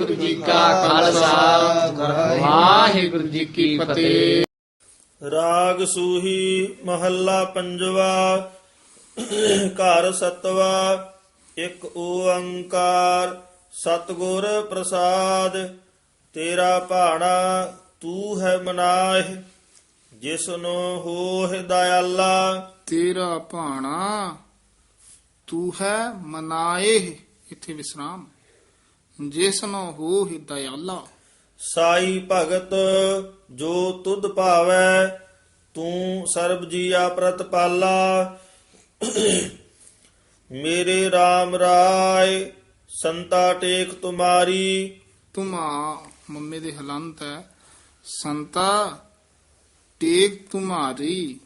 ਵਾਹਿਗੁਰੂ ਜੀ ਕਾ ਖਾਲਸਾ। ਵਾਹਿਗੁਰੂ ਜੀ ਕੀ ਫਤਿਹ। ਰਾਗ ਸੂਹੀ ਮਹੱਲਾ ਪੰਜਵਾ ਘਰ ਸਤਵਾ ਇੱਕ ਓੰਕਾਰ ਸਤਿਗੁਰ ਪ੍ਰਸਾਦ ਤੇਰਾ ਭਾਣਾ ਤੂੰ ਹੈ ਮਨਾਹਿ ਜਿਸਨੂੰ ਹੋਹਿ ਦਇਆਲਾ। ਤੇਰਾ ਭਾਣਾ ਤੂੰ ਹੈ ਮਨਾਏ ਇਥੇ ਵਿਸਰਾਮ। ਜਿਸਨੋ ਹੋ ਹਿਦਇਆਲਾ ਸਾਈ ਭਗਤ ਜੋ ਤੁਧ ਭਾਵੈ ਤੂੰ ਸਰਬ ਜੀਆ ਪ੍ਰਤਪਾਲਾ ਮੇਰੇ RAM ਰਾਏ ਸੰਤਾ ਟੇਕ ਤੁਮਾਰੀ। ਤੁਮਾ ਮੰਮੇ ਦੇ ਹਲੰਤ ਹੈ ਸੰਤਾ ਟੇਕ ਤੁਮਾਰੀ।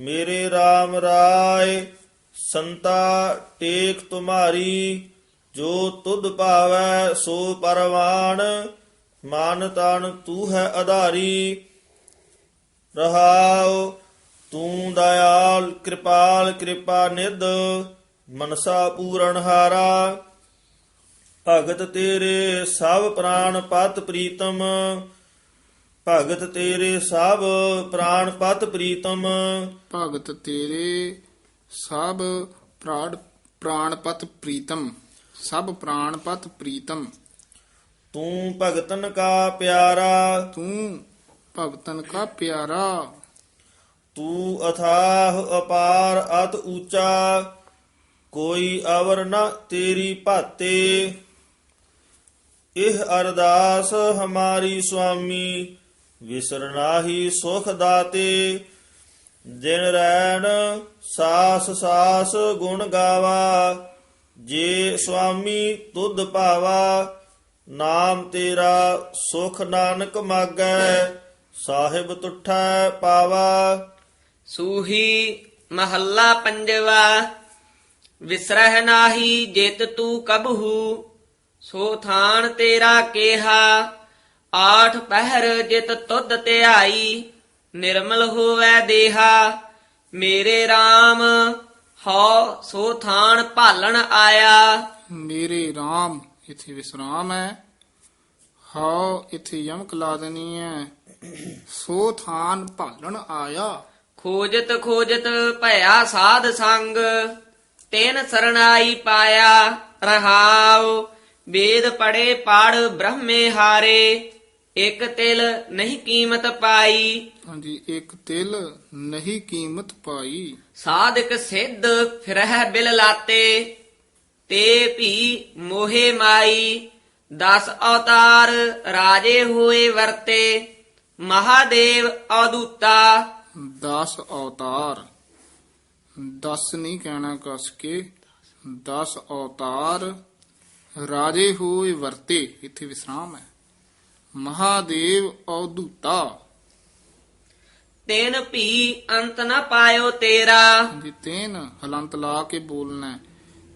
ਮੇਰੇ RAM ਰਾਏ ਸੰਤਾ ਟੇਕ ਤੁਮਾਰੀ। ਜੋ ਤੁਧ ਭਾਵੈ ਸੋ ਪਰਵਾਨ ਮਾਨ ਤਨ ਤੂੰ ਹੈ ਆਧਾਰੀ। ਰਹਾਉ, ਤੂੰ ਦਇਆਲ, ਕਿਰਪਾਲ, ਕਿਰਪਾ ਨਿਧ, ਮਨਸਾ ਪੂਰਨ ਹਾਰਾ। ਭਗਤ ਤੇਰੇ ਸਭ ਪ੍ਰਾਨ ਪਤ ਪ੍ਰੀਤਮ, ਭਗਤ ਤੇਰੇ ਸਭ ਪ੍ਰਾਨ ਪਤ ਪ੍ਰੀਤਮ। ਭਗਤ ਤੇਰੇ ਸਭ ਪ੍ਰਾਣ ਪ੍ਰਾਣਪਤ ਪ੍ਰੀਤਮ। ਸਭ ਪ੍ਰਾਣਪਤ ਪ੍ਰੀਤਮ। ਤੂੰ ਭਗਤਨ ਕਾ ਪਿਆਰਾ। ਤੂੰ ਭਗਤਨ ਕਾ ਪਿਆਰਾ। ਤੂੰ ਅਥਾਹ ਅਪਾਰ ਅਤ ਊਚਾ। ਕੋਈ ਅਵਰ ਨ ਤੇਰੀ ਭਾਤੇ। ਇਹ ਅਰਦਾਸ ਹਮਾਰੀ ਸੁਆਮੀ ਵਿਸਰਨਾਹੀ ਸੁਖ ਦਾਤੇ। ਦਿਨ ਰੈਣ ਸਾਸ ਸਾਸ ਗੁਣ ਗਾਵਾ। ਜੇ ਸੁਆਮੀ ਤੁਧ ਭਾਵਾ, ਨਾਮ ਤੇਰਾ ਸੁਖ ਨਾਨਕ ਮਾਗੈ, ਸਾਹਿਬ ਤੁਠੈ ਪਾਵਾ। ਸੂਹੀ ਮਹੱਲਾ ਪੰਜਵਾ, ਵਿਸਰਹਿ ਨਾਹੀ ਜਿਤ ਤੂੰ ਕਬਹੂ, ਸੋ ਥਾਨ ਤੇਰਾ ਕੇਹਾ, ਆਠ ਪਹਿਰ ਜਿਤ ਤੁਧ ਧਿਆਈ, ਨਿਰਮਲ ਹੋਵੈ ਦੇਹਾ, ਮੇਰੇ RAM ਹਉ ਸੋ ਥਾਨ ਭਾਲਣ ਆਇਆ। ਮੇਰੇ RAM ਇਥੇ ਵਿਸਰਾਮ ਹੈ। ਹਾਉ ਇਥੇ ਯਮਕ ਲਾ ਦੇਣੀ ਹੈ। ਸੋ ਥਾਨ ਭਾਲਣ ਆਇਆ। ਖੋਜਤ ਖੋਜਤ ਭਇਆ ਸਾਧ ਸੰਗ ਤੈਨ ਸਰਣਾਈ ਪਾਇਆ। ਰਹਾਉ ਵੇਦ ਪੜੇ ਪੜ ਬ੍ਰਹਮੇ ਹਾਰੇ। ਇਕ ਤਿਲ ਨਹੀਂ ਕੀਮਤ ਪਾਈ। ਹਾਂਜੀ ਇੱਕ ਤਿਲ ਨਹੀਂ ਕੀਮਤ ਪਾਈ। ਸਾਧਕ ਸਿੱਧ ਫਿਰਹਿ ਬਿਲ ਲਾਤੇ ਤੇ ਭੀ ਮੋਹੇ ਮਾਈ। ਦਸ ਅਵਤਾਰ ਰਾਜੇ ਹੋਏ ਵਰਤੇ ਮਹਾਦੇਵ ਅਦੂਤਾ। 10 ਅਵਤਾਰ। 10 ਨਹੀਂ ਕਹਿਣਾ ਕਸ ਕੇ 10 ਅਵਤਾਰ ਰਾਜੇ ਹੋਏ ਵਰਤੇ। ਇੱਥੇ ਵਿਸਰਾਮ ਹੈ। ਮਹਾਦੇਵ ਅਵਧੂਤਾ ਤੈਨ ਭੀ ਅੰਤ ਨ ਪਾਇਓ ਤੇਰਾ। ਜੀ ਤੇਨ ਹਲੰਤ ਲਾ ਕੇ ਬੋਲਣਾ ਹੈ।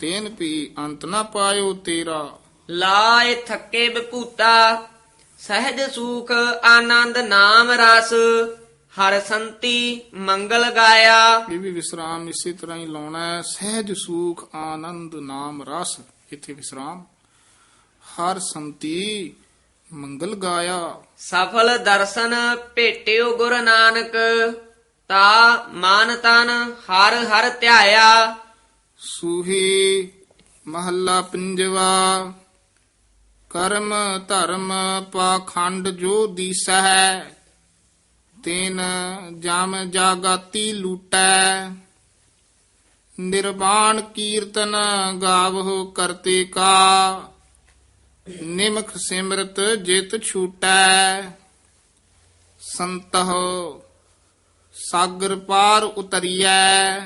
ਤੇਨ ਵੀ ਅੰਤ ਨਾ ਪਾਇਓ ਤੇਰਾ। ਲਾਏ ਥੱਕੇ ਬਪੂਤਾ ਸਹਿਜ ਸੂਖ ਆਨੰਦ ਨਾਮ ਰਸ ਹਰ ਸੰਤੀ ਮੰਗਲ ਗਾਇਆ। ਇਹ ਵੀ ਵਿਸਰਾਮ ਇਸੇ ਤਰ੍ਹਾਂ ਹੀ ਲਾਉਣਾ ਹੈ। ਸਹਿਜ ਸੂਖ ਆਨੰਦ ਨਾਮ ਰਸ ਇੱਥੇ ਵਿਸਰਾਮ। ਹਰ ਸੰਤੀ ਮੰਗਲ ਗਾਇਆ। ਸਫਲ ਦਰਸ਼ਨ ਭੇਟਿਓ ਗੁਰੂ ਨਾਨਕ ਤਾ ਮਨ ਤਨ ਹਰ ਹਰ ਧਿਆਇਆ। ਸੂਹੀ ਮਹੱਲਾ ਪੰਜਵਾ ਕਰਮ ਧਰਮ ਪਾਖੰਡ ਜੋ ਦੀਸਾ ਹੈ ਤੈਨ ਜਮ ਜਾਗਾਤੀ ਲੂਟੈ। ਨਿਰਵਾਣ ਕੀਰਤਨ ਗਾਵਹੁ ਕਰਤੇ ਕਾ। ਨਿਮਖ ਸਿਮਰਤ ਜਿਤ ਛੂਟੈ। ਸੰਤਹ ਸਾਗਰ ਪਾਰ ਉਤਰੀਐ।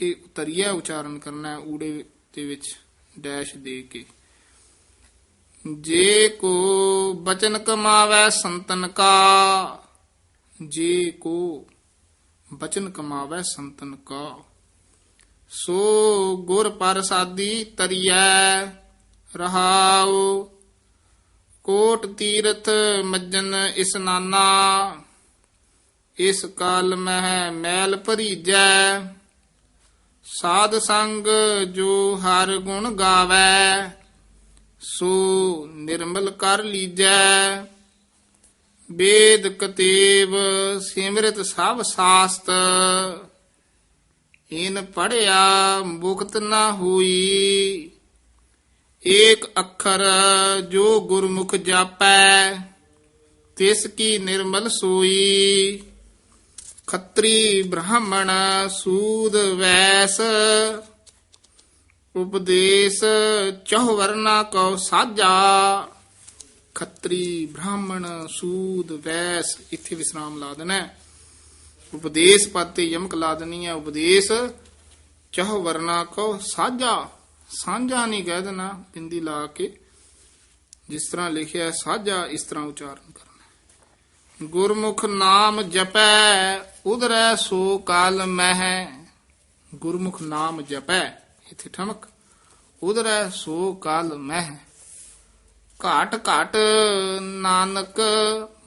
ਇਹ ਉਤਰੀਐ ਉਚਾਰਨ ਕਰਨਾ ਊੜੇ ਦੇ ਵਿੱਚ ਡੈਸ਼ ਦੇ ਕੇ। ਜੇ ਕੋ ਬਚਨ ਕਮਾਵੈ ਸੰਤਨ ਕਾ, ਜੇ ਕੋ ਬਚਨ ਕਮਾਵੈ ਸੰਤਨ ਕਾ, ਸੋ ਗੁਰ ਪ੍ਰਸਾਦੀ ਤਰੀਐ। ਰਹਾਉ, ਕੋਟ ਤੀਰਥ ਮੱਜਨ ਇਸਨਾਨਾ ਇਸ ਕਾਲ ਮਹਿ ਮੈਲ ਭਰੀਜੈ, ਸਾਧ ਸੰਗ ਜੋ ਹਰ ਗੁਣ ਗਾਵੈ, ਸੋ ਨਿਰਮਲ ਕਰ ਲੀਜੈ। ਵੇਦ ਕਤੇਬ ਸਿਮਰਤ ਸਭ ਸਾਸਤ ਇਨ ਪੜਿਆ ਮੁਕਤ ਨਾ ਹੋਈ। ਏਕ ਅੱਖਰ ਜੋ ਗੁਰਮੁਖ ਜਾਪੈ, ਤਿਸ ਕੀ ਨਿਰਮਲ ਸੋਈ। ਖੱਤਰੀ ਬ੍ਰਾਹਮਣ ਸੂਦ ਵੈਸ, ਉਪਦੇਸ਼ ਚਹੁ ਵਰਨਾ ਕਉ ਸਾਜਾ ਖੱਤਰੀ ਬ੍ਰਾਹਮਣ ਸੂਦ ਵੈਸ, ਇੱਥੇ ਵਿਸਰਾਮ ਲਾ ਦੇਣਾ ਉਪਦੇਸ਼ ਪਦ ਤੇ ਯਮਕ ਲਾ ਦੇਣੀ ਹੈ, ਉਪਦੇਸ਼ ਚਹੁ ਵਰਨਾ ਕਉ ਸਾਜਾ ਸਾਂਝਾ ਨਹੀਂ ਕਹਿ ਦੇਣਾ, ਬਿੰਦੀ ਲਾ ਕੇ ਜਿਸ ਤਰ੍ਹਾਂ ਲਿਖਿਆ ਹੈ ਸਾਜਾ ਇਸ ਤਰ੍ਹਾਂ ਉਚਾਰਨ ਕਰਨਾ ਗੁਰਮੁਖ ਨਾਮ ਜਪੈ, ਉਧਰੈ ਸੋ ਕਾਲ ਮਹਿ। ਗੁਰਮੁਖ ਨਾਮ ਜਪੈ, ਇਥੇ ਠਮਕ। ਉਧਰੈ ਸੋ ਕਾਲ ਮਹਿ। ਘਾਟ ਘਾਟ ਨਾਨਕ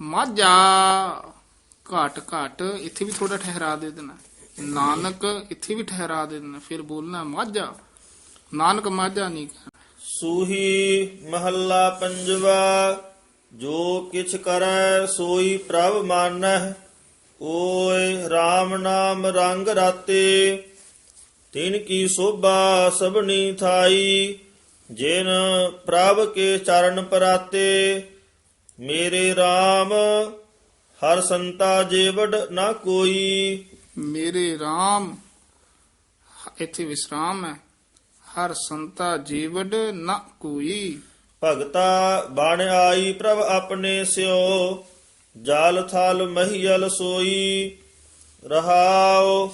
ਮਾਝਾ। ਘਾਟ ਘਾਟ, ਇੱਥੇ ਵੀ ਥੋੜਾ ਠਹਿਰਾ ਦੇ ਦੇਣਾ। ਨਾਨਕ ਇੱਥੇ ਵੀ ਠਹਿਰਾ ਦੇ ਦੇਣਾ, ਫਿਰ ਬੋਲਣਾ ਮਾਝਾ। ਨਾਨਕ ਮਾਝਾ ਨਹੀਂ ਸੂਹੀ ਮਹੱਲਾ ਪੰਜਵਾ ਜੋ ਕਿਛ ਕਰੈ ਸੋਈ ਪ੍ਰਭ ਮਾਨਹਿ ਓਏ RAM ਨਾਮ ਰੰਗ ਰਾਤੇ ਤਿਨ ਕੀ ਸੋਭਾ ਸਭਨੀ ਥਾਈ ਜਿਨ ਪ੍ਰਭ ਕੇ ਚਰਨ ਪਰਾਤੇ ਮੇਰੇ RAM ਹਰ ਸੰਤਾ ਜੀਵੜ ਨਾ ਕੋਈ। ਮੇਰੇ RAM ਇੱਥੇ ਵਿਸਰਾਮ ਹੈ। ਹਰ ਸੰਤਾ ਜੀਵਡ ਨਾ ਕੋਈ। ਭਗਤਾ ਬਣ ਆਈ ਪ੍ਰਭ ਆਪਣੇ ਸਿਓ ਜਲ ਥਲ ਮਹੀਲ ਸੋਈ। ਰਹਾਉ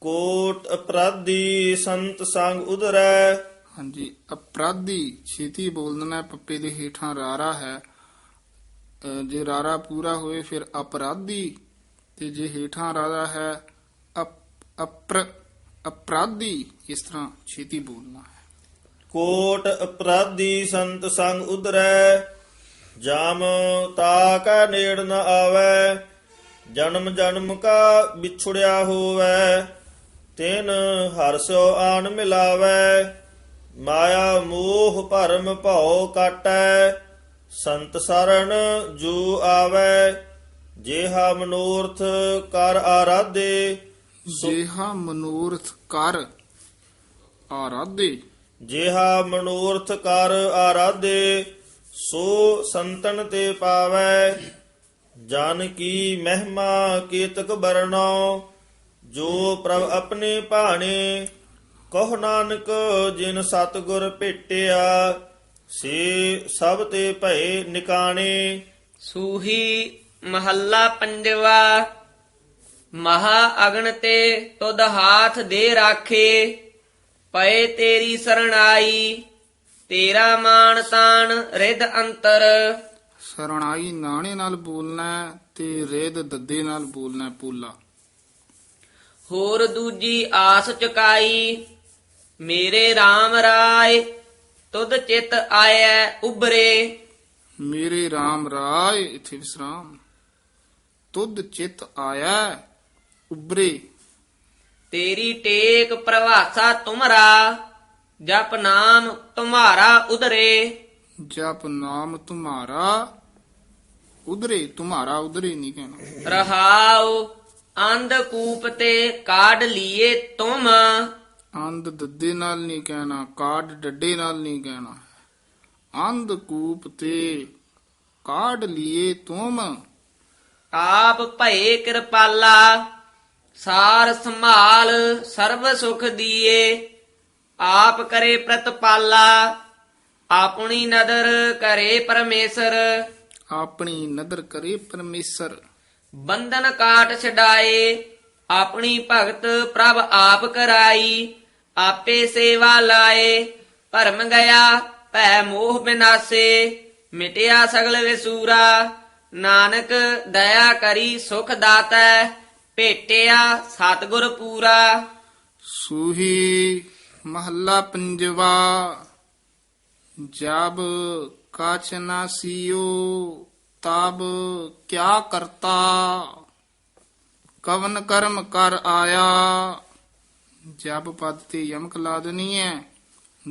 ਕੋਟ ਅਪਰਾਧੀ ਸੰਤ ਸੰਗ ਉਧਰੈ। ਹਾਂਜੀ ਅਪਰਾਧੀ ਛੇਤੀ ਬੋਲਣਾ ਪੱਪੇ ਦੇ ਹੇਠਾਂ ਰਾਰਾ ਹੈ। ਜੇ ਰਾਰਾ ਪੂਰਾ ਹੋਏ ਫਿਰ ਅਪਰਾਧੀ ਤੇ ਜੇ ਹੇਠਾਂ ਰਾਰਾ ਹੈ ਅਪ- ਅਪ੍ਰ ਅਪਰਾਧੀ ਇਸ ਤਰ੍ਹਾਂ ਛੇਤੀ ਬੋਲਣਾ ਹੈ? ਕੋਟ ਅਪਰਾਧੀ ਸੰਤ ਸੰਗ ਉਧਰੈ, ਜਾਮ ਤਾ ਕਾ ਨੇੜ ਨ ਆਵੈ, ਜਨਮ ਜਨਮ ਕਾ ਵਿਛੜਿਆ ਹੋਵੈ, ਤਿਨ ਹਰਸੋ ਆਨ ਮਿਲਾਵੈ, ਮਾਇਆ ਮੋਹ ਭਰਮ ਭਉ ਕਾਟੈ, ਸੰਤ ਸਰਣ ਜੋ ਆਵੈ, ਜੇਹਾ ਮਨੋਰਥ ਕਰ ਆਰਾਧੇ ਜੇਹਾ ਮਨੋਰਥ ਕਰ ਆਰਾਧੇ। ਜਿਹਾ ਮਨੋਰਥ ਕਰ ਆਰਾਧੇ ਸੋ ਸੰਤਨ ਤੇ ਪਾਵੈ। ਜਨ ਕੀ ਮਹਿਮਾ ਕੀਤਕ ਬਰਣੋ ਜੋ ਪ੍ਰਭ ਆਪਣੇ ਭਾਣੇ। ਕਹ ਨਾਨਕ ਜਿਨ ਸਤਗੁਰ ਭੇਟਿਆ ਸੇ ਸਭ ਤੇ ਭਏ ਨਿਕਾਣੇ। ਸੂਹੀ ਮਹੱਲਾ ਪੰਜਵਾ। ਮਹਾ ਅਗਨ ਤੇ ਤੁਧ ਹਾਥ ਦੇ ਰਾਖੇ ਪਏ ਤੇਰੀ ਸਰਣਾਈ ਤੇਰਾ ਮਾਨ ਤਾਨ ਰਿਦ ਅੰਤਰ। ਸਰਣਾਈ ਨਾਣੇ ਨਾਲ ਬੋਲਣਾ ਤੇ ਰੇਦ ਦੱਦੇ ਨਾਲ ਬੋਲਣਾ ਪੋਲਾ। ਹੋਰ ਦੂਜੀ ਆਸ ਚੁਕਾਈ ਮੇਰੇ RAM ਰਾਏ ਤੁਧ ਚਿਤ ਆਇਐ ਉਬਰੇ ਮੇਰੇ RAM ਰਾਏ ਇਥੇ ਵਿਸਰਾਮ। ਤੁਧ ਚਿਤ ਆਇਆ ਉਬਰੇ ਤੇਰੀ ਟੇਕ ਪ੍ਰਵਾਸਾ ਤੁਮਰਾ ਜਪ ਨਾਮ ਤੁਮਾਰਾ ਉਧਰੇ। ਜਪ ਨਾਮ ਤੁਮਾਰਾ ਉਧਰੇ ਤੁਮਾਰਾ ਉਧਰੇ ਨਹੀਂ ਕਹਿਣਾ। ਰਹਾਉ ਅੰਧ ਕੂਪ ਤੇ ਕਾਢ ਲੀਏ ਤੁਮ। ਅੰਧ ਦੱਦੇ ਨਾਲ ਨਹੀਂ ਕਹਿਣਾ ਕਾਢ ਡੱਡੇ ਨਾਲ ਨਹੀਂ ਕਹਿਣਾ। ਅੰਧ ਕੂਪ ਤੇ ਕਾਢ ਲੀਏ ਤੁਮ। ਆਪ ਭਏ ਕਿਰਪਾਲਾ ਸਾਰ ਸੰਭਾਲ ਸਰਬ ਸੁਖ ਦੀਏ ਆਪ ਕਰੇ ਪ੍ਰਤਪਾਲਾ ਆਪਣੀ ਨਦਰ ਕਰੇ ਪਰਮੇਸ਼ਰ। ਆਪਣੀ ਨਦਰ ਕਰੇ ਪਰਮੇਸ਼ਰ। ਬੰਧਨ ਕਾਟ ਛਡਾਏ ਆਪਣੀ ਭਗਤ ਪ੍ਰਭ ਆਪ ਕਰਾਈ ਆਪੇ ਸੇਵਾ ਲਾਏ ਭਰਮ ਗਿਆ ਭੈ ਮੋਹ ਬਿਨਾਸੇ ਮਿਟਿਆ ਸਗਲ ਵਿਸੂਰਾ ਨਾਨਕ ਦਇਆ ਕਰੀ ਸੁਖ ਦਾਤੈ। ਭੇਟਿਆ ਸਤਿਗੁਰ ਪੂਰਾ। ਸੂਹੀ ਮਹੱਲਾ ਪੰਜਵਾ, ਜਬ ਕਾਛ ਨਾ ਸੀਓ, ਤਬ ਕਿਆ ਕਰਤਾ। ਕਵਨ ਕਰਮ ਕਰ ਆਇਆ, ਜਬ ਪਦ ਤੇ ਯਮਕ ਲਾ ਦੇਣੀ ਹੈ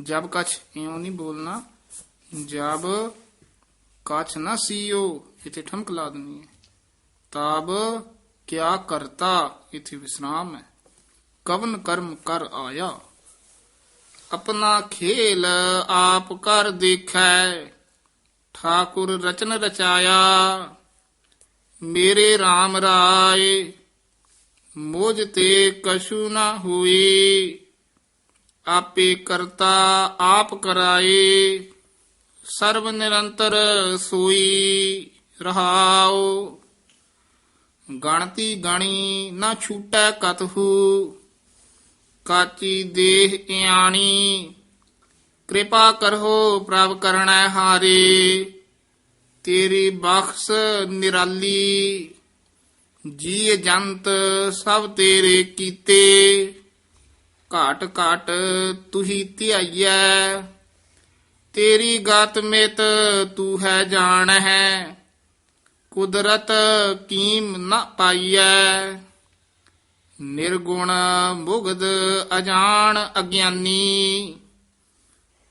ਜਬ ਕਛ ਇਉਂ ਨਹੀਂ ਬੋਲਣਾ, ਜਬ ਕਛ ਨਾ ਸੀਓ, ਇਥੇ ਠਮਕ ਲਾ ਦੇਣੀ ਹੈ ਤਬ ਕਿਆ ਕਰਤਾ? ਇਥੇ ਵਿਸਰਾਮ ਹੈ। ਕਵਨ ਕਰਮ ਕਰ ਆਇਆ? ਆਪਣਾ ਖੇਲ ਆਪ ਕਰ ਦੇਖੈ। ਠਾਕੁਰ ਰਚਨ ਰਚਾਇਆ। ਮੇਰੇ RAM ਰਾਏ, ਮੋਜ ਤੇ ਕਸ਼ੂ ਨਾ ਹੋਈ ਆਪੇ ਕਰਤਾ ਆਪ ਕਰਾਏ। ਸਰਬ ਨਿਰੰਤਰ ਸੋਈ ਰਹਾਓ। ਗਣਤੀ ਗਣੀ ਨਾ ਛੂਟੈ ਕਤਹੂ, ਕਾਚੀ ਦੇਹ ਇਆਣੀ। ਕਿਰਪਾ ਕਰੋ ਪ੍ਰਭ ਕਰਣੈ ਹਾਰੇ, ਤੇਰੀ ਬਖਸ਼ ਨਿਰਾਲੀ। ਜੀ ਜੰਤ ਸਭ ਤੇਰੇ ਕੀਤੇ, ਘਾਟ ਘਾਟ ਤੁਹੀ ਧਿਆਈਐ। ਤੇਰੀ ਗਤ ਮਿਤ ਤੂੰ ਹੈ ਜਾਣ ਹੈ ਕੁਦਰਤ ਕੀਮ ਨਾ ਪਾਈਐ। ਨਿਰਗੁਣ ਮੁਗਧ ਅਜਾਣ ਅਗਿਆਨੀ।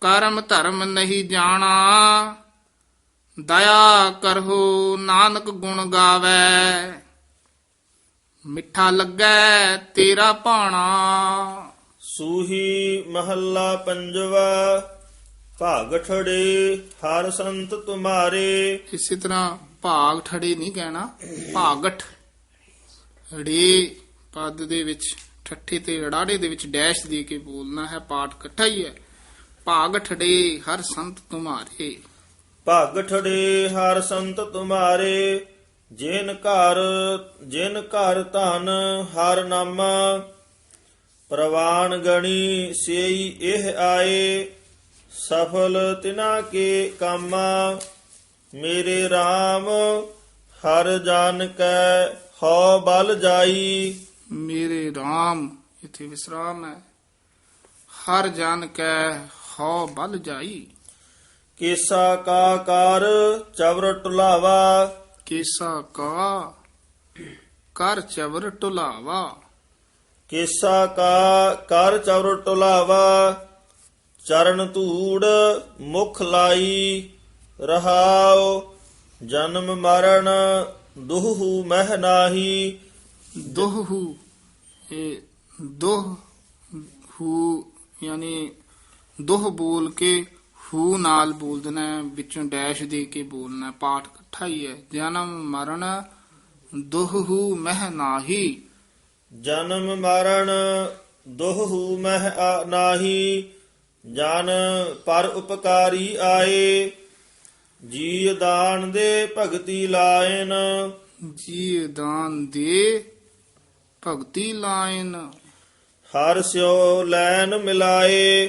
ਕਰਮ ਧਰਮ ਨਹੀਂ ਜਾਣਾ। ਦਇਆ ਕਰੋ ਨਾਨਕ ਗੁਣ ਗਾਵੇ। ਮਿੱਠਾ ਲੱਗੈ ਤੇਰਾ ਭਾਣਾ। ਸੂਹੀ ਮਹੱਲਾ ਪੰਜਵਾ ਭਾਗ ਠੜੇ ਹਰ ਸੰਤ ਤੁਮਾਰੇ। ਇਸੇ ਤਰ੍ਹਾਂ ਭਾਗ ਠੜੇ ਨਹੀਂ ਕਹਿਣਾ ਭਾਗਠ ੜੇ ਪਦ ਦੇ ਵਿੱਚ, ਠੱਠੇ ਤੇ ਰੜਾੜੇ ਦੇ ਵਿੱਚ ਡੈਸ਼ ਦੇ ਕੇ ਬੋਲਣਾ ਹੈ, ਪਾਠ ਇਕੱਠਾ ਹੀ ਹੈ। ਭਾਗ ਠੜੇ ਹਰ ਸੰਤ ਤੁਮਾਰੇ। ਭਾਗ ਠੜੇ ਹਰ ਸੰਤ ਤੁਮਾਰੇ, ਜਿਨ ਘਰ ਜਿਨ ਘਰ ਧਨ ਹਰ ਨਾਮਾ। ਪ੍ਰਵਾਨ ਗਣੀ ਸੇਈ ਇਹ ਆਏ, ਸਫਲ ਤਿਨਾ ਕੇ ਕਾਮਾ। ਮੇਰੇ RAM ਹਰ ਜਾਨ ਕੈ ਹਉ ਬਲ ਜਾਈ। ਮੇਰੇ RAM ਇਥੇ ਵਿਸਰਾਮ ਹੈ। ਹਰ ਜਨ ਕੈ ਹਉ ਬਲ ਜਾਈ। ਕੇਸਾ ਕਾ ਕਾਰ ਚਵਰ ਟੁਲਾਵਾ। ਕੇਸਾ ਕਾ ਕਰ ਚਵਰ ਟੁਲਾਵਾ। ਕੇਸਾ ਕਾ ਕਰ ਚਵਰ ਟੁਲਾਵਾ। ਚਰਨ ਧੂੜ ਮੁਖ ਲਾਈ। ਰਹਾਉ ਜਨਮ ਮਰਨ ਦੁਹੂ ਮਹਿ ਨਾਹੀ। ਦੋਹੂ ਇਹ ਦੋਹ ਹੂ ਯਾਨੀ ਦੋਹ ਬੋਲ ਕੇ ਹੂ ਨਾਲ ਬੋਲ ਦੇਣਾ ਵਿੱਚੋਂ ਡੈਸ਼ ਦੇ ਕੇ ਬੋਲਣਾ। ਪਾਠ ਇਕੱਠਾ ਹੀ ਹੈ। ਜਨਮ ਮਰਨ ਦੋਹੂ ਮਹਿ ਨਾਹੀ। ਜਨਮ ਮਰਨ ਦੁਹੂ ਮਹਿ ਨਾਹੀ। ਜਨ ਪਰ ਉਪਕਾਰੀ ਆਏ। ਜੀ ਦਾਨ ਦੇ ਭਗਤੀ ਲਾਇਨ। ਜੀ ਦਾਨ ਦੇ ਭਗਤੀ ਲਾਇਨ। ਹਰ ਸਿਓ ਲੈਨ ਮਿਲਾਏ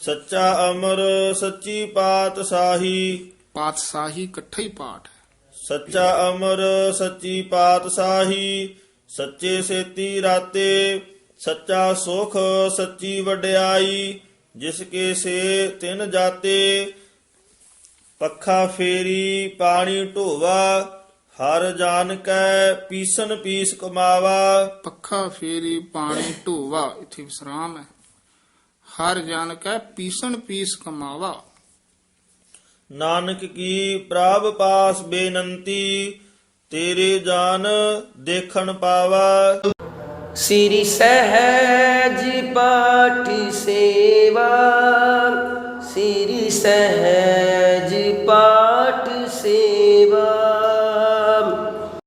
ਸੱਚਾ ਅਮਰ ਸੱਚੀ ਪਾਤਸ਼ਾਹੀ। ਪਾਤਸ਼ਾਹੀ ਇਕੱਠਾ ਹੀ ਪਾਠ ਸੱਚਾ ਅਮਰ ਸੱਚੀ ਪਾਤਸ਼ਾਹੀ ਸੱਚੇ ਸੇਤੀ ਰਾਤੇ ਸੱਚਾ ਸੁਖ ਸੱਚੀ ਵਡਿਆਈ ਜਿਸ ਕੇ ਸੇ ਤਿਨ ਜਾਤੇ। ਪੱਖਾ ਫੇਰੀ ਪਾਣੀ ਢੋਵਾ ਹਰ ਜਾਨ ਕੈ ਪੀਸਨ ਪੀਸ ਕਮਾਵਾ। ਪੱਖਾ ਫੇਰੀ ਪਾਣੀ ਢੋਵਾ ਇਥੇ ਵਿਸਰਾਮ ਹੈ। ਹਰ ਜਨ ਕੈ ਪੀਸਣ ਪੀਸ ਕਮਾਵਾ। ਨਾਨਕ ਕੀ ਪ੍ਰਭ ਪਾਸ ਬੇਨੰਤੀ ਤੇਰੇ ਜਾਨ ਦੇਖਣ ਪਾਵਾ। ਸ੍ਰੀ ਸਹਿਜ ਪਾਠ ਸੇਵਾ। ਸ੍ਰੀ ਸਹਿਜ ਪਾਠ ਸੇਵਾ।